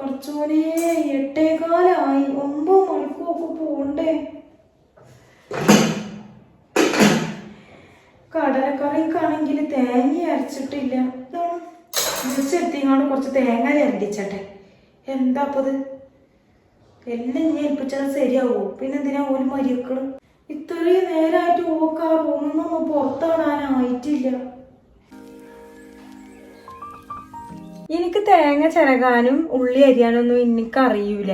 കുറച്ചുകൂടെ എട്ടേകാലായി. ഒമ്പത് മണിക്കൊക്കെ പോണ്ടേ കടലക്കറിക്കാണെങ്കിൽ തേങ്ങ അരച്ചിട്ടില്ല. എത്തിങ്ങാണ്ട് കുറച്ച് തേങ്ങ ചരടിച്ചട്ടെ എന്താ അപ്പത് എല്ലാം ഞാൻ ഏൽപ്പിച്ചത് ശരിയാവോ? പിന്നെ എന്തിനാ ഒരു മരിയക്കൾ ഇത്രയും നേരമായിട്ട് ഓക്ക് ആ റൂമിൽ നിന്ന് എനിക്ക് തേങ്ങ ചിരകാനും ഉള്ളി അരിയാനൊന്നും എനിക്ക് അറിയൂല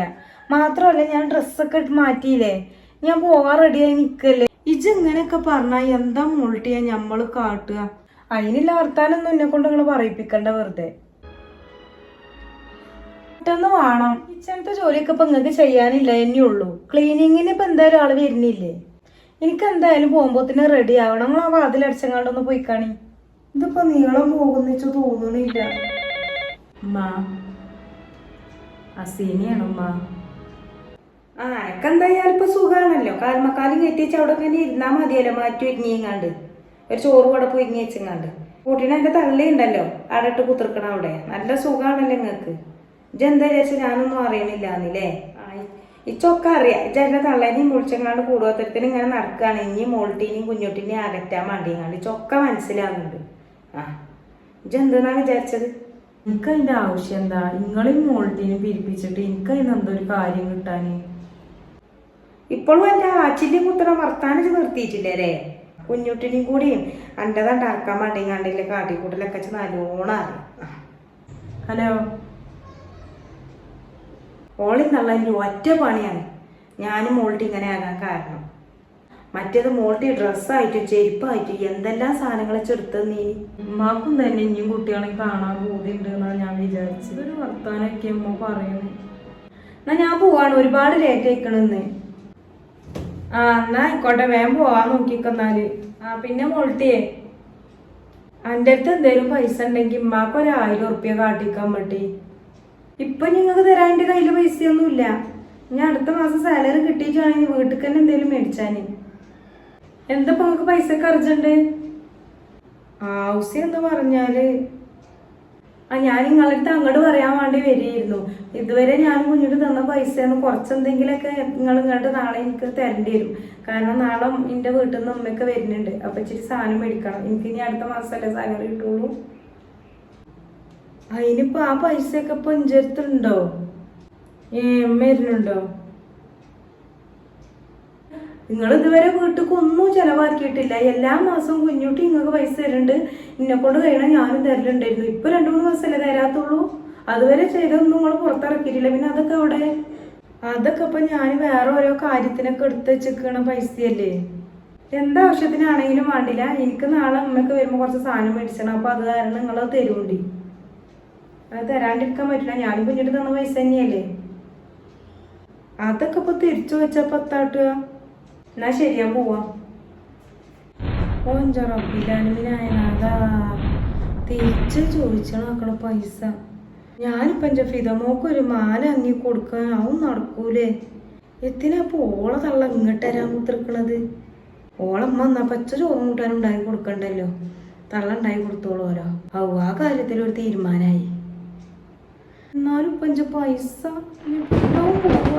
മാത്രമല്ല ഞാൻ ഡ്രസ്സൊക്കെ മാറ്റിയില്ലേ? ഞാൻ പോകാൻ റെഡിയായി നിൽക്കല്ലേ ഇജ് ഇങ്ങനെയൊക്കെ പറഞ്ഞാ എന്താ മുൾട്ടിയാ ഞമ്മൾ കാട്ടുക? അതിനില്ല വർത്താനൊന്നും എന്നെ കൊണ്ട് നിങ്ങൾ പറയിപ്പിക്കണ്ട വെറുതെ. പെട്ടെന്ന് വേണം. കിച്ചണത്തെ ജോലിയൊക്കെ ഇപ്പൊ നിങ്ങൾക്ക് ചെയ്യാനില്ല എന്നേ ഉള്ളൂ. ക്ലീനിങ്ങിന് ഇപ്പൊ എന്തായാലും ആൾ വരുന്നില്ലേ? എനിക്ക് എന്തായാലും പോകുമ്പോത്തിന് റെഡി ആവണം. ആ വാതിലടിച്ചങ്ങാണ്ടൊന്ന് പോയി കാണി ഇതിപ്പോ നീളം പോകുന്നിച്ച് തോന്നുന്നില്ല ഉമ്മ. അസീനിയാണ് ഉമ്മ. ആ എനക്കെന്തായാലും ഇപ്പൊ സുഖാണല്ലോ. കാൽമക്കാലും കെട്ടിച്ച് അവിടെ ഇങ്ങനെ ഇരുന്നാ മതിയല്ലോ മാറ്റി ഒരുങ്ങിയങ്ങാണ്ട്. ഒരു ചോറ് കൂടെ പൊയിങ്ങി വെച്ചങ്ങാണ്ട്. കൂട്ടിന് എന്റെ തള്ളിയുണ്ടല്ലോ അടട്ട് കുത്തിർക്കണ അവിടെ. നല്ല സുഖാണല്ലോ നിങ്ങക്ക് ഇജെന്താ വിചാരിച്ച ഞാനൊന്നും അറിയണില്ലാന്നില്ലേ? ഇച്ചൊക്കെ അറിയാം. ഇജെന്റെ തള്ളേനെയും മുളിച്ചങ്ങാണ്ട് കൂടുതലത്തിന് ഇങ്ങനെ നടക്കുകയാണ് ഇനി മോൾട്ടീനെയും കുഞ്ഞോട്ടിനെയും അകറ്റാൻ വേണ്ടിങ്ങാണ്ട് ഇച്ചൊക്കെ മനസ്സിലാകുന്നുണ്ട് ആ ഇജെന്താ വിചാരിച്ചത്? എനിക്ക് അതിന്റെ ആവശ്യം എന്താ? നിങ്ങളീ മോൾട്ടീനെ പിരിപ്പിച്ചിട്ട് എനിക്ക് അതിന് എന്തോ ഒരു കാര്യം കിട്ടാന്? ഇപ്പോഴും എന്റെ ആച്ചിന്റെ കുത്തറ വർത്താനം നിർത്തിയിട്ടില്ലേ അല്ലേ? കുഞ്ഞുട്ടിനെയും കൂടിയും അന്റെതണ്ടാക്കാൻ അറക്കാൻ വേണ്ടിങ്ങാണ്ടില്ലേ കാട്ടിക്കൂട്ടലൊക്കെ നല്ലോണം അറിയാം. ഹലോ? ഓളിൽ നല്ല ഒറ്റ പണിയാണ്. ഞാനും മോൾട്ട് ഇങ്ങനെ ആകാൻ കാരണം. മറ്റേത് മോൾട്ടി ഡ്രസ്സായിട്ട് ചെരുപ്പായിട്ട് എന്തെല്ലാം സാധനങ്ങളെ ചെറുത്ത് നീ? ഉമ്മാക്കും തന്നെ ഇനിയും കുട്ടികളെ കാണാൻ ബോധ്യണ്ട് എന്നാണ് ഞാൻ വിചാരിച്ചത്. ഒരു വർത്താനൊക്കെ അമ്മ പറയുന്നു. എന്നാ ഞാൻ പോവാണ്. ഒരുപാട് ലേറ്റ് ആയിക്കണെന്ന് ആ എന്നാ ആയിക്കോട്ടെ. വേഗം പോവാൻ നോക്കിക്കെന്നാൽ ആ പിന്നെ മോൾട്ടിയെ എന്റെ അടുത്ത് എന്തേലും പൈസ ഉണ്ടെങ്കിൽ ഉമ്മാക്ക് ഒരു ആയിരം ഉറുപ്പ്യ കാട്ടിക്കാൻ പറ്റി ഇപ്പൊ നിങ്ങൾക്ക് തരാൻ എന്റെ കയ്യിൽ പൈസയൊന്നുമില്ല. ഞാൻ അടുത്ത മാസം സാലറി കിട്ടിയിട്ടാണെങ്കിൽ വീട്ടിൽ തന്നെ എന്തേലും മേടിച്ചാന്. എന്താ നമുക്ക് പൈസക്ക് അർജന്റ്? ആവശ്യം എന്ന് പറഞ്ഞാൽ. ആ ഞാൻ നിങ്ങളുടെ അടുത്ത് അങ്ങോട്ട് പറയാൻ വേണ്ടി വരികയായിരുന്നു. ഇതുവരെ ഞാൻ കുഞ്ഞിട്ട് തന്ന പൈസയാണ് കുറച്ചെന്തെങ്കിലുമൊക്കെ നിങ്ങൾ ഇങ്ങോട്ട് നാളെ എനിക്ക് തരേണ്ടി വരും. കാരണം നാളെ എന്റെ വീട്ടിൽ നിന്ന് ഉമ്മയൊക്കെ വരുന്നുണ്ട്. അപ്പൊ ഇച്ചിരി സാധനം മേടിക്കണം. എനിക്ക് ഇനി അടുത്ത മാസമല്ലേ സാലറി കിട്ടുള്ളൂ. അതിനിപ്പോ ആ പൈസയൊക്കെ ഇപ്പൊ ഇഞ്ചടുത്തുണ്ടോ ഏ വരുന്നുണ്ടോ? നിങ്ങൾ ഇതുവരെ വീട്ടിൽ ഒന്നും ചെലവാക്കിയിട്ടില്ല. എല്ലാ മാസവും കുഞ്ഞുട്ടി നിങ്ങൾക്ക് പൈസ തരുന്നുണ്ട് എന്നെ കൊണ്ട് കഴിയണം ഞാനും തരലുണ്ടായിരുന്നു. ഇപ്പൊ രണ്ടു മൂന്ന് ദിവസമല്ലേ തരാത്തുള്ളൂ. അതുവരെ ചെയ്തൊന്നും നിങ്ങൾ പുറത്തിറക്കിയിട്ടില്ല. പിന്നെ അതൊക്കെ അവിടെ അതൊക്കെ ഇപ്പൊ ഞാൻ വേറെ ഓരോ കാര്യത്തിനൊക്കെ എടുത്ത് വെച്ചിരിക്കണ പൈസയല്ലേ? എന്താവശ്യത്തിനാണെങ്കിലും വേണ്ടില്ല. എനിക്ക് നാളെ അമ്മയ്ക്ക് വരുമ്പോൾ കുറച്ച് സാധനം മേടിച്ചണം. അപ്പൊ അത് കാരണം നിങ്ങൾ തരുണ്ടി. അത് തരാണ്ടിരിക്കാൻ പറ്റില്ല. ഞാനും കുഞ്ഞിട്ട് തന്ന പൈസ തന്നെയല്ലേ? അതൊക്കെ ഇപ്പൊ തിരിച്ചു വെച്ചപ്പോ എത്താട്ടുക എന്നാ ശരിയാ പോവാം. ഓഞ്ചറപ്പില്ലാനുമിനായനാഥാ തിരിച്ച് ചോദിച്ചു മക്കളെ പൈസ. ഞാനിപ്പം എന്റെ ഫിതമോക്ക് ഒരു മാല അങ്ങി കൊടുക്കാൻ അവൻ നടക്കൂലേ? എത്തിനാ ഇപ്പൊ ഓളെ തള്ള ഇങ്ങോട്ട് തരാൻ കുത്തിരിക്കണത്? ഓളമ്മ എന്നാ പച്ച ചോറും കൂട്ടാനും ഉണ്ടാക്കി കൊടുക്കണ്ടല്ലോ. തള്ള ഉണ്ടാക്കി കൊടുത്തോളൂലോ ഔ ആ കാര്യത്തിൽ ഒരു തീരുമാനായി. എന്നാലും ഇപ്പൊ എന്റെ പൈസ പോവുക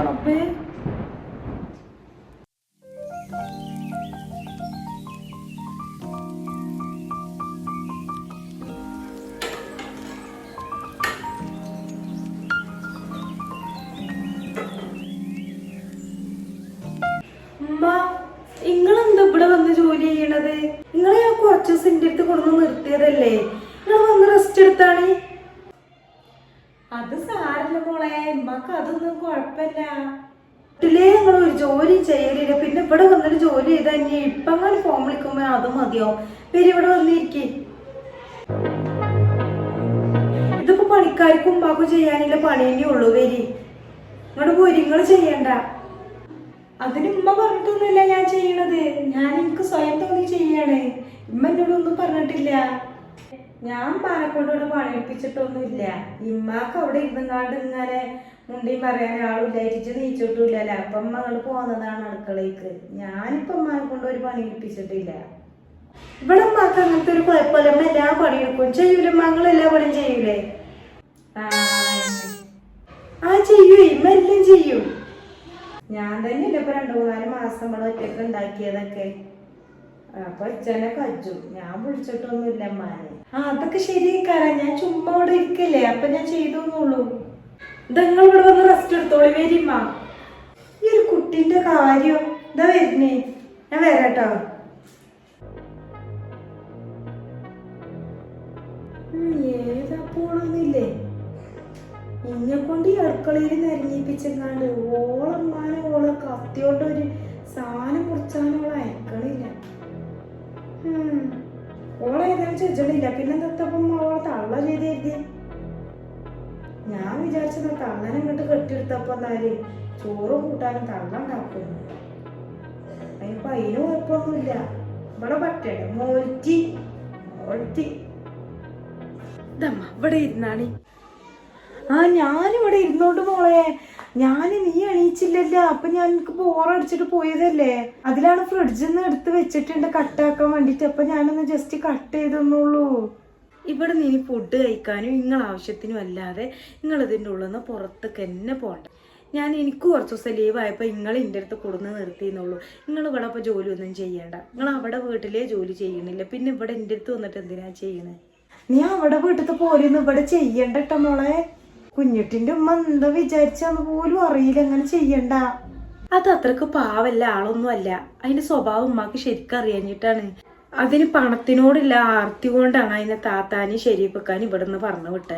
എടുത്താണ് അത് സാരല്ല മോളെ ഉമ്മക്ക് അതൊന്നും കുഴപ്പമില്ല. വീട്ടിലേ നിങ്ങൾ ഒരു ജോലി ചെയ്യലില്ല. പിന്നെ ഇവിടെ വന്നൊരു ജോലി ചെയ്താൽ ഇനി ഇപ്പൊ അങ്ങനെ ഫോം വിളിക്കുമ്പോ അത് മതിയോ? പേര് ഇവിടെ വന്നിരിക്കേ. ഇതിപ്പോ പണിക്കാർക്കും ഉമ്മാക്കും ചെയ്യാനില്ല പണി തന്നെ ഉള്ളൂ വരി ഇങ്ങോട്ട് പോരി നിങ്ങൾ ചെയ്യണ്ട. അതിന് ഉമ്മ പറഞ്ഞിട്ടൊന്നുമില്ല ഞാൻ ചെയ്യണത്. ഞാൻ എനിക്ക് സ്വയം തോന്നി ചെയ്യാണ്. ഉമ്മ എന്നോടൊന്നും പറഞ്ഞിട്ടില്ല. ഞാൻ പാലക്കോട് ഇവിടെ പണിയെടുപ്പിച്ചിട്ടൊന്നുമില്ല ഇമ്മാക്ക് അവിടെ ഇരുന്നാണ്ട് ഇങ്ങനെ മുണ്ടിയും പറയാൻ ആൾ ഇരിച്ച് നീച്ചിട്ടില്ലല്ലോ അപ്പം ഉമ്മ അങ്ങോട്ട് പോകുന്നതാണ് അടുക്കളയ്ക്ക് ഞാനിപ്പം ഉമ്മാനെ കൊണ്ട് ഒരു പണി എടുപ്പിച്ചിട്ടില്ല ഇവിടെ ഉമ്മാക്ക് അങ്ങനത്തെ ഒരു കുഴപ്പമില്ല. ഉമ്മ എല്ലാ പണിയെടുക്കും ചെയ്യൂല? മങ്ങൾ എല്ലാ പണിയും ചെയ്യൂലേ? ആ ചെയ്യൂ. ഇമ്മ എല്ലാം ചെയ്യൂ. ഞാൻ തന്നെയല്ലേ ഇപ്പൊ രണ്ടു മൂന്നാൽ മാസം ഇവിടെ ഒറ്റയ്ക്ക് ഉണ്ടാക്കിയതൊക്കെ. അപ്പൊ അച്ഛനെ കജ്ജു. ഞാൻ വിളിച്ചിട്ടൊന്നുമില്ല അമ്മാനെ ആ അതൊക്കെ ശരി ശരിയാക്കാരാ ഞാൻ ചുമ്മാ ഇവിടെ ഇരിക്കല്ലേ. അപ്പൊ ഞാൻ ചെയ്തോന്നുള്ളൂ. നിങ്ങൾ ഇവിടെ വന്ന് റെസ്റ്റ് എടുത്തോളി വരിമ്മ ഈ ഒരു കുട്ടിന്റെ കാര്യം. ഇതാ വരുന്നേ. ഞാൻ വരാട്ടോ. ഏതാപ്പോളൊന്നില്ലേ ഇന്നെ കൊണ്ട് ഈ അടുക്കളയിൽ നിരങ്ങിപ്പിച്ചെങ്ങാണ്ട് ഓളമ്മാനെ ഓളെ കത്തിയോണ്ട് ഒരു സാധനം മുറിച്ചാനോളെ അയക്കണില്ല. ഉം. ഓളെ ഏതായാലും ചോദിച്ചോളില്ല പിന്നെ എന്തപ്പം ഓളെ തള്ള ചെയ്തേരുതി ഞാൻ വിചാരിച്ചത് തള്ളനെ ഇങ്ങോട്ട് കെട്ടിയെടുത്തപ്പോ എന്നാൽ ചോറും കൂട്ടാനും തള്ള ഉണ്ടാക്കുന്നു അതിനിപ്പോ അതിന് കുഴപ്പമൊന്നുമില്ല. ഇവിടെ പറ്റേ മോൽറ്റി മോൽറ്റി ഇതമ്മ ഇവിടെ ഇരുന്നാണി. ആ ഞാനിവിടെ ഇരുന്നോണ്ട് മോളെ ഞാൻ നീ എണീച്ചില്ലല്ല. അപ്പൊ ഞാൻ എനിക്ക് ബോറടിച്ചിട്ട് പോയതല്ലേ? അതിലാണ് ഫ്രിഡ്ജിൽ നിന്ന് എടുത്ത് വെച്ചിട്ടുണ്ട് കട്ടാക്കാൻ വേണ്ടിട്ട്. അപ്പൊ ഞാനൊന്ന് ജസ്റ്റ് കട്ട് ചെയ്തെന്നുള്ളൂ. ഇവിടെ നീ ഫുഡ് കഴിക്കാനും നിങ്ങൾ ആവശ്യത്തിനും അല്ലാതെ നിങ്ങൾ ഇതിന്റെ ഉള്ളിൽ നിന്ന് പുറത്തേക്ക് തന്നെ പോകണ്ട. ഞാൻ എനിക്ക് കുറച്ച് ദിവസം ലീവ് ആയപ്പോൾ നിങ്ങൾ എന്റെ അടുത്ത് കൊടുന്ന് നിർത്തിയെന്നുള്ളൂ. നിങ്ങൾ ഇവിടെ അപ്പോൾ ജോലി ഒന്നും ചെയ്യണ്ട. നിങ്ങൾ അവിടെ വീട്ടിലേ ജോലി ചെയ്യണില്ല പിന്നെ ഇവിടെ എന്റെ അടുത്ത് വന്നിട്ട് എന്തിനാ ചെയ്യണേ? നീ അവിടെ വീട്ടിൽ പോരുന്നു ഇവിടെ ചെയ്യണ്ടട്ട മോളെ. കുഞ്ഞുട്ടിന്റെ ഉമ്മ എന്താ വിചാരിച്ചാന്ന് പോലും അറിയില്ല. അങ്ങനെ ചെയ്യണ്ട. അത് അത്രയ്ക്ക് പാവല്ല ആളൊന്നും അല്ല അതിന്റെ സ്വഭാവം ഉമ്മാക്ക് ശരിക്കും അറിയാഞ്ഞിട്ടാണ്. അതിന് പണത്തിനോടുള്ള ആർത്തി കൊണ്ടാണ് അതിനെ താത്താനും ശരിവെക്കാനും ഇവിടെ നിന്ന് പറഞ്ഞു വിട്ടത്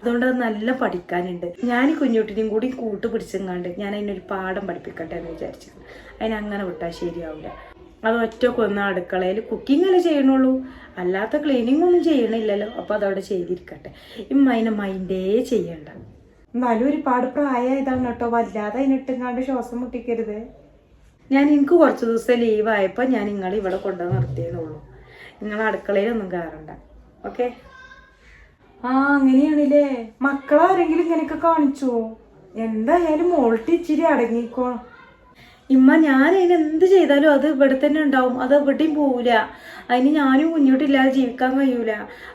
അതുകൊണ്ട് അത് നല്ല പഠിക്കാനുണ്ട്. ഞാൻ കുഞ്ഞുട്ടിനെയും കൂടി കൂട്ട് പിടിച്ചെങ്ങാണ്ട് ഞാൻ അതിനൊരു പാഠം പഠിപ്പിക്കട്ടെ എന്ന് വിചാരിച്ചു അതിനങ്ങനെ വിട്ടാൽ ശരിയാവില്ല അത് ഒറ്റയ്ക്ക് ഒന്ന് അടുക്കളയിൽ കുക്കിംഗ് അല്ലേ ചെയ്യണുള്ളൂ. അല്ലാത്ത ക്ലീനിങ് ഒന്നും ചെയ്യണില്ലല്ലോ. അപ്പൊ അതവിടെ ചെയ്തിരിക്കട്ടെ. ഇമ്മ അതിനെ മൈൻഡേ ചെയ്യണ്ട. എന്നാലും ഒരുപാട് പ്രായമായതാണ് കേട്ടോ. വല്ലാതെ അതിനിട്ടുങ്ങാണ്ട് ശ്വാസം മുട്ടിക്കരുത്. ഞാൻ എനിക്ക് കുറച്ച് ദിവസം ലീവായപ്പോൾ ഞാൻ നിങ്ങൾ ഇവിടെ കൊണ്ടു നിർത്തിയെന്നുള്ളൂ നിങ്ങൾ അടുക്കളയിലൊന്നും കയറണ്ട ഓക്കെ ആ അങ്ങനെയാണല്ലേ. മക്കളാരെങ്കിലും ഇങ്ങനെയൊക്കെ കാണിച്ചോ? എന്തായാലും മോൾട്ട് ഇച്ചിരി അടങ്ങിക്കോ ഇമ്മ ഞാൻ അതിന് എന്ത് ചെയ്താലും അത് ഇവിടെ തന്നെ ഉണ്ടാവും. അത് എവിടെയും പോവില്ല അതിന് ഞാനും കുഞ്ഞോട്ടില്ലാതെ ജീവിക്കാൻ കഴിയൂല.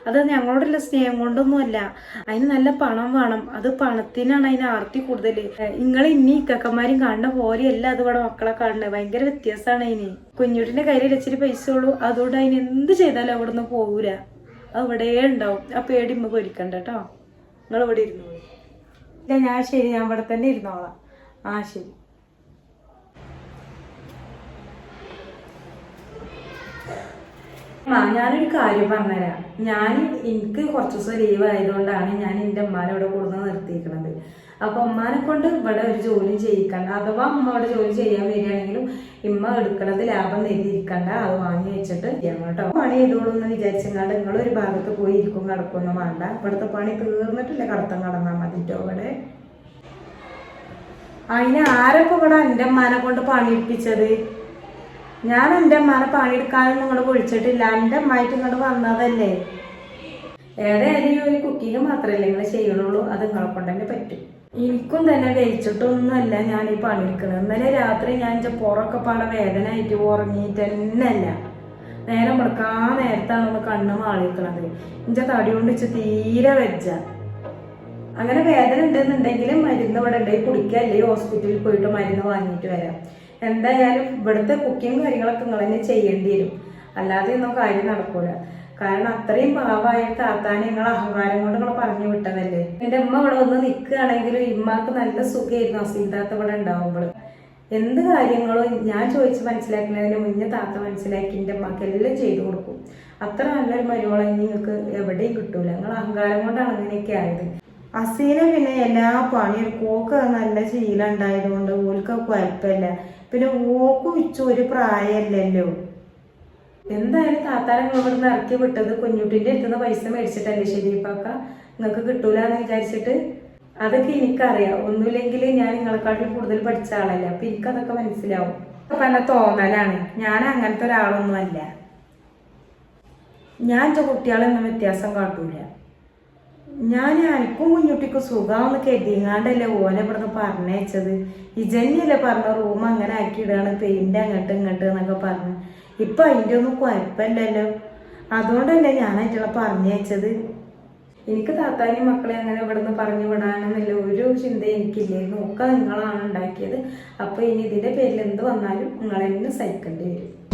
അത് ഞങ്ങളോടുള്ള സ്നേഹം കൊണ്ടൊന്നുമല്ല. അതിന് നല്ല പണം വേണം. അത് പണത്തിനാണ് അതിന് ആർത്തി കൂടുതൽ നിങ്ങൾ ഇനി ഇക്കക്കന്മാരും കാണുന്ന പോലെയല്ല അത് ഇവിടെ മക്കളെ കാണുന്നത്. ഭയങ്കര വ്യത്യാസമാണ് അതിന്. കുഞ്ഞോട്ടിന്റെ കയ്യിൽ ഇച്ചിരി പൈസ ഉള്ളൂ. അതുകൊണ്ട് അതിന് എന്ത് ചെയ്താലും അവിടെ നിന്ന് പോകൂല അവിടെ ഉണ്ടാവും. ആ പേടി ഇമ്മ പൊരിക്കണ്ട കേട്ടോ. നിങ്ങൾ ഇവിടെ ഇരുന്നു ഇല്ല ഞാൻ ശരി. ഞാൻ ഇവിടെ തന്നെ ഇരുന്നോളാം. ആ ശരി. ആ ഞാനൊരു കാര്യം പറഞ്ഞുതരാം. ഞാൻ എനിക്ക് കുറച്ച് ദിവസം ലീവ് ആയതുകൊണ്ടാണ് ഞാൻ എന്റെ ഉമ്മാനെ ഇവിടെ കൊടുന്ന് നിർത്തിയിരിക്കുന്നത്. അപ്പൊ ഉമ്മാനെ കൊണ്ട് ഇവിടെ ഒരു ജോലി ചെയ്യിക്കണ്ട അഥവാ ഉമ്മ ഇവിടെ ജോലി ചെയ്യാൻ വരികയാണെങ്കിലും ഇമ്മ എടുക്കണത് ലാഭം നേടിയിരിക്കണ്ട അത് വാങ്ങി വെച്ചിട്ട് ചെയ്യാം കേട്ടോ. പണി ചെയ്തോളൂ എന്ന് വിചാരിച്ചെങ്ങാണ്ട് നിങ്ങൾ ഒരു ഭാഗത്ത് പോയി ഇരിക്കും കിടക്കൊന്നും വേണ്ട. ഇവിടുത്തെ പണി തീർന്നിട്ടില്ല കടത്തം കടന്നാൽ മതിട്ടോ ഇവിടെ? അതിന് ആരൊക്കെ ഇവിടെ എന്റെ അമ്മാനെ കൊണ്ട് പണിയിപ്പിച്ചത് ഞാൻ എന്റെ അമ്മാനെ പണിയെടുക്കാനൊന്നും നിങ്ങൾ വിളിച്ചിട്ടില്ല. എന്റെ അമ്മായിട്ട് ഇങ്ങോട്ട് വന്നതല്ലേ. ഏതായാലും ഒരു കുക്കിങ് മാത്രമല്ലേ നിങ്ങൾ ചെയ്യണുള്ളൂ. അത് നിങ്ങളെ കൊണ്ട് തന്നെ പറ്റും. എനിക്കും തന്നെ വെയിച്ചിട്ടൊന്നുമല്ല ഞാൻ ഈ പണിയെടുക്കുന്നത്. ഇന്നലെ രാത്രി ഞാൻ എന്റെ പുറമൊക്കെ പാടെ വേദന ആയിട്ട് ഉറങ്ങിയിട്ട് തന്നെയല്ല നേരം മുടക്കാൻ നേരത്താണ് ഒന്ന് കണ്ണ് മാളിക്കണത് എന്റെ തടി കൊണ്ട് വെച്ച് തീരെ വെച്ച അങ്ങനെ വേദന ഉണ്ടെന്നുണ്ടെങ്കിൽ മരുന്ന് ഇവിടെ ഉണ്ടെങ്കിൽ കുടിക്കുക. അല്ലെങ്കിൽ ഹോസ്പിറ്റലിൽ പോയിട്ട് മരുന്ന് വാങ്ങിയിട്ട് വരാം. എന്തായാലും ഇവിടുത്തെ കുക്കിംഗ് കാര്യങ്ങളൊക്കെ നിങ്ങൾ തന്നെ ചെയ്യേണ്ടി വരും. അല്ലാതെ ഒന്നും കാര്യം നടക്കൂല. കാരണം അത്രയും പാവമായ താത്താനെ നിങ്ങൾ അഹങ്കാരം കൊണ്ട് നിങ്ങൾ പറഞ്ഞു വിട്ടതല്ലേ? എന്റെ ഉമ്മ ഇവിടെ വന്ന് നിൽക്കുകയാണെങ്കിലും ഇമ്മക്ക് നല്ല സുഖമായിരുന്നു. അസീതാത്ത ഇവിടെ ഉണ്ടാവുമ്പോൾ എന്ത് കാര്യങ്ങളും ഞാൻ ചോദിച്ച് മനസ്സിലാക്കുന്നതിന് മുന്നേ താത്ത മനസ്സിലാക്കി എന്റെ അമ്മയ്ക്ക് എല്ലാം ചെയ്തു കൊടുക്കും. അത്ര നല്ലൊരു മരുമോളെ നിങ്ങൾക്ക് എവിടെയും കിട്ടൂല. നിങ്ങൾ അഹങ്കാരം കൊണ്ടാണ് അങ്ങനെയൊക്കെ ആയത്. അസീന പിന്നെ എല്ലാ പണിയും ഓക്ക് നല്ല ശീലം ഉണ്ടായതുകൊണ്ട് ഓൽക്ക് കുഴപ്പമില്ല. പിന്നെ ഓക്ക് ഇച്ചു ഒരു പ്രായമല്ലല്ലോ എന്തായാലും താത്താരം ഇവിടുന്ന് ഇറക്കി വിട്ടത് കുഞ്ഞുട്ടിന്റെ അടുത്തുനിന്ന് പൈസ മേടിച്ചിട്ടല്ലേ ശരിപ്പാക്ക നിങ്ങൾക്ക് കിട്ടൂല എന്ന് വിചാരിച്ചിട്ട്? അതൊക്കെ എനിക്കറിയാം. ഒന്നുമില്ലെങ്കിൽ ഞാൻ നിങ്ങളെക്കാട്ടിൽ കൂടുതൽ പഠിച്ച ആളല്ലേ. അപ്പൊ എനിക്കതൊക്കെ മനസ്സിലാവും. പറഞ്ഞ തോന്നലാണ്. ഞാൻ അങ്ങനത്തെ ഒരാളൊന്നും അല്ല ഞാൻ എന്റെ കുട്ടികളെയൊന്നും വ്യത്യാസം കാട്ടൂല. ഞാൻ എനിക്കും കുഞ്ഞുട്ടിക്കും സുഖമാണെന്ന് കരുതിങ്ങാണ്ടല്ലേ ഓനെ ഇവിടുന്ന് പറഞ്ഞയച്ചത് ഈ ജന്യല്ലേ പറഞ്ഞ റൂം അങ്ങനെ ആക്കി ആക്കിയിടാണ് പെയിന്റ് അങ്ങോട്ട് ഇങ്ങോട്ട് എന്നൊക്കെ പറഞ്ഞു. ഇപ്പൊ അതിന്റെ ഒന്നും കുഴപ്പമില്ലല്ലോ. അതുകൊണ്ടല്ലേ ഞാൻ ഞാനായിട്ടുള്ള പറഞ്ഞയച്ചത് എനിക്ക് താത്താനെയും മക്കളെ അങ്ങനെ ഇവിടുന്ന് പറഞ്ഞു വിടാനെന്നില്ല ഒരു ചിന്ത എനിക്കില്ലായിരുന്നു ഒക്കെ നിങ്ങളാണ് ഉണ്ടാക്കിയത്. അപ്പോൾ ഇനി ഇതിന്റെ പേരിൽ എന്ത് വന്നാലും നിങ്ങൾ തന്നെ സഹിക്കേണ്ടി വരും.